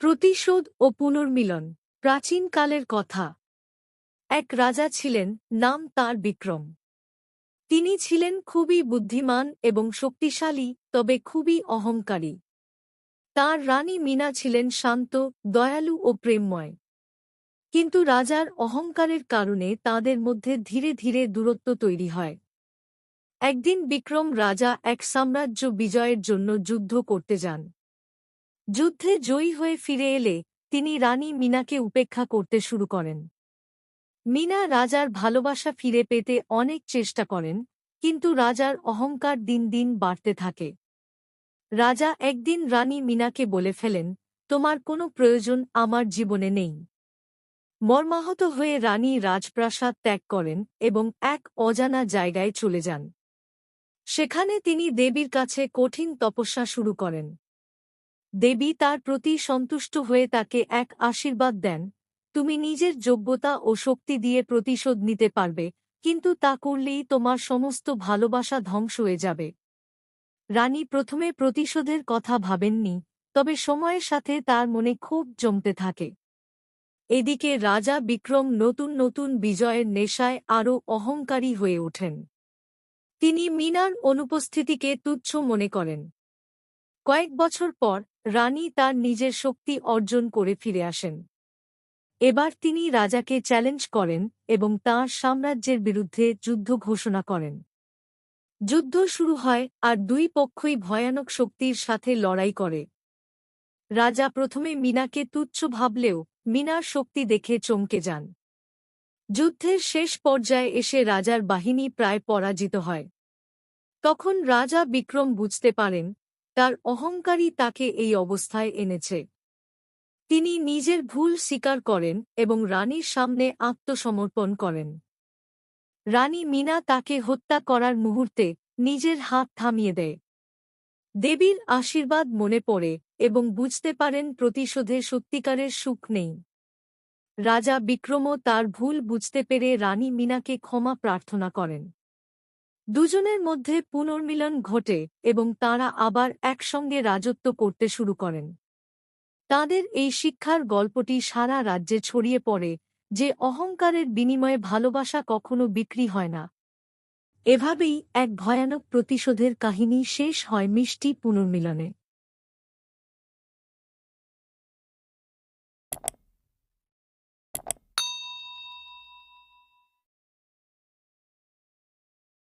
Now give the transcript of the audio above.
প্রতিশোধ ও পুনর্মিলন প্রাচীনকালের কথা। এক রাজা ছিলেন, নাম তার বিক্রম। তিনি ছিলেন খুবই বুদ্ধিমান এবং শক্তিশালী, তবে খুবই অহংকারী। তার রানী মিনা ছিলেন শান্ত, দয়ালু ও প্রেমময়। কিন্তু রাজার অহংকারের কারণে তাদের মধ্যে ধীরে ধীরে দূরত্ব তৈরি হয়। একদিন বিক্রম রাজা এক সাম্রাজ্য বিজয়ের জন্য যুদ্ধ করতে যান। যুদ্ধে জয়ী হয়ে ফিরে এলে তিনি রানী মিনাকে উপেক্ষা করতে শুরু করেন। মিনা রাজার ভালোবাসা ফিরে পেতে অনেক চেষ্টা করেন, কিন্তু রাজার অহংকার দিন দিন বাড়তে থাকে। রাজা একদিন রানী মিনাকে বলে ফেলেন, তোমার কোনো প্রয়োজন আমার জীবনে নেই। মর্মাহত হয়ে রানী রাজপ্রাসাদ ত্যাগ করেন এবং এক অজানা জায়গায় চলে যান। সেখানে তিনি দেবীর কাছে কঠিন তপস্যা শুরু করেন। দেবী তার প্রতি সন্তুষ্ট হয়ে তাকে এক আশীর্বাদ দেন। তুমি নিজের যোগ্যতা ও শক্তি দিয়ে প্রতিশোধ নিতে পারবে, কিন্তু তা করলেই তোমার সমস্ত ভালোবাসা ধ্বংস হয়ে যাবে। রানী প্রথমে প্রতিশোধের কথা ভাবেননি, তবে সময়ের সাথে তার মনে খুব জমতে থাকে। এদিকে রাজা বিক্রম নতুন নতুন বিজয়ের নেশায় আরও অহংকারী হয়ে ওঠেন। তিনি মিনার অনুপস্থিতিকে তুচ্ছ মনে করেন। কয়েক বছর পর রানী তার নিজের শক্তি অর্জন করে ফিরে আসেন। এবার তিনি রাজাকে চ্যালেঞ্জ করেন এবং তাঁর সাম্রাজ্যের বিরুদ্ধে যুদ্ধ ঘোষণা করেন। যুদ্ধ শুরু হয় আর দুই পক্ষই ভয়ানক শক্তির সাথে লড়াই করে। রাজা প্রথমে মিনাকে তুচ্ছ ভাবলেও মিনার শক্তি দেখে চমকে যান। যুদ্ধের শেষ পর্যায়ে এসে রাজার বাহিনী প্রায় পরাজিত হয়। তখন রাজা বিক্রম বুঝতে পারেন তার অহংকারী তাকে এই অবস্থায় এনেছে। তিনি নিজের ভুল স্বীকার করেন এবং রানীর সামনে আত্মসমর্পণ করেন। রানী মিনা তাকে হত্যা করার মুহূর্তে নিজের হাত থামিয়ে দেয়। দেবীর আশীর্বাদ মনে পড়ে এবং বুঝতে পারেন প্রতিশোধে সত্যিকারের সুখ নেই। রাজা বিক্রমও তার ভুল বুঝতে পেরে রানী মিনাকে ক্ষমা প্রার্থনা করেন। দুজনের মধ্যে পুনর্মিলন ঘটে এবং তাঁরা আবার একসঙ্গে রাজত্ব করতে শুরু করেন। তাদের এই শিক্ষার গল্পটি সারা রাজ্যে ছড়িয়ে পড়ে, যে অহংকারের বিনিময়ে ভালোবাসা কখনো বিক্রি হয় না। এভাবেই এক ভয়ানক প্রতিশোধের কাহিনী শেষ হয় মিষ্টি পুনর্মিলনে।